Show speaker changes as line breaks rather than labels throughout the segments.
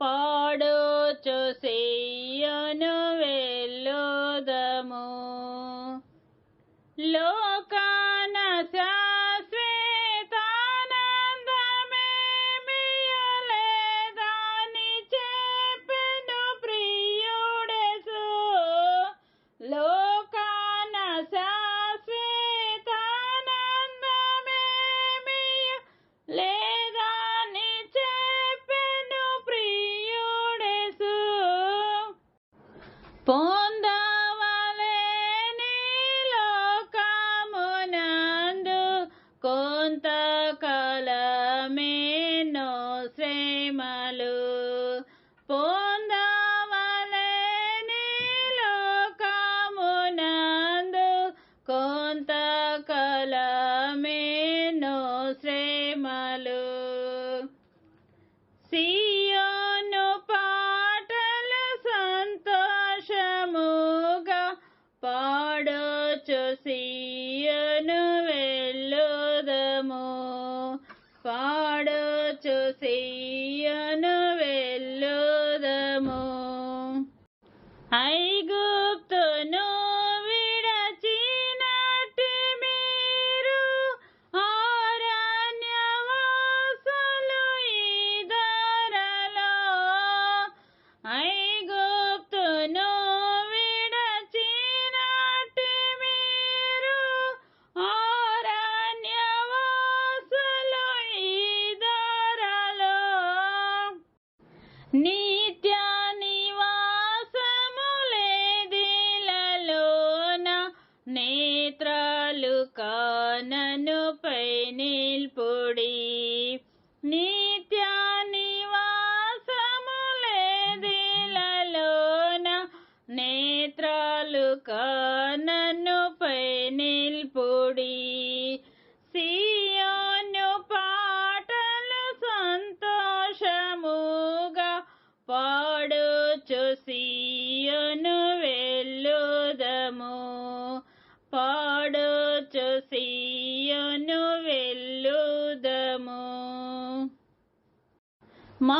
పాడోచు సెయ్యను వెళ్ళోదము. Lokah to say వచ్చు సీయోను వెళ్ళుదము మా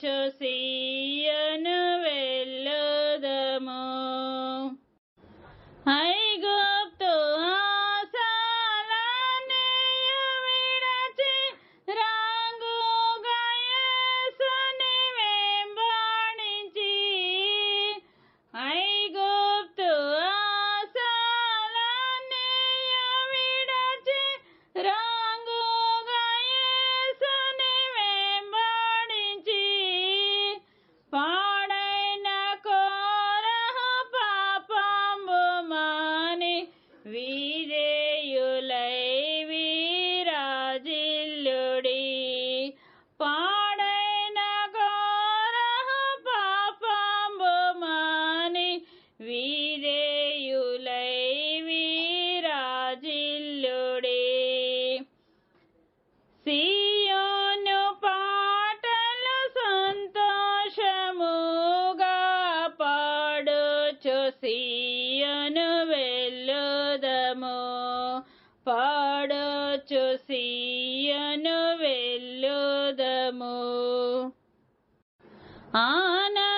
to see సీయను వెళ్ళుదము. పాడొచ్చు సీయను వెళ్ళుదము. ఆనంద